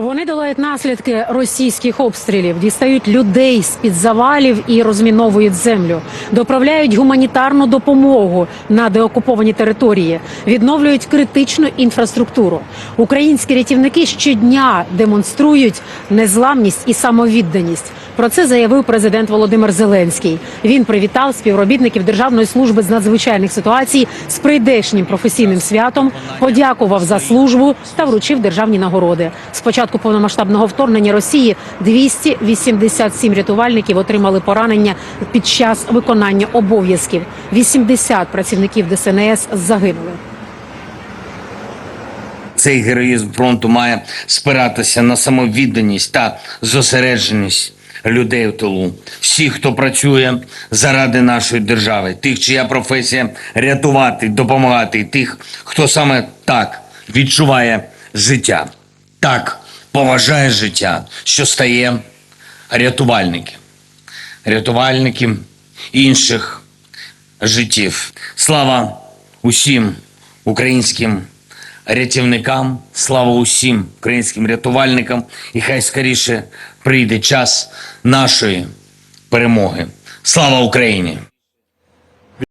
Вони долають наслідки російських обстрілів, дістають людей з під завалів і розміновують землю, доправляють гуманітарну допомогу на деокуповані території, відновлюють критичну інфраструктуру. Українські рятівники щодня демонструють незламність і самовідданість. Про це заявив президент Володимир Зеленський. Він привітав співробітників Державної служби з надзвичайних ситуацій з прийдешнім професійним святом, подякував за службу та вручив державні нагороди. З початку повномасштабного вторгнення Росії 287 рятувальників отримали поранення під час виконання обов'язків. 80 працівників ДСНС загинули. Цей героїзм фронту має спиратися на самовідданість та зосередженість людей в тилу. Всіх, хто працює заради нашої держави, тих, чия професія рятувати, допомагати, тих, хто саме так відчуває життя, так поважає життя, що стає рятувальником. Рятувальників інших життів. Слава усім українським рятівникам, слава усім українським рятувальникам, і хай скоріше прийде час нашої перемоги. Слава Україні!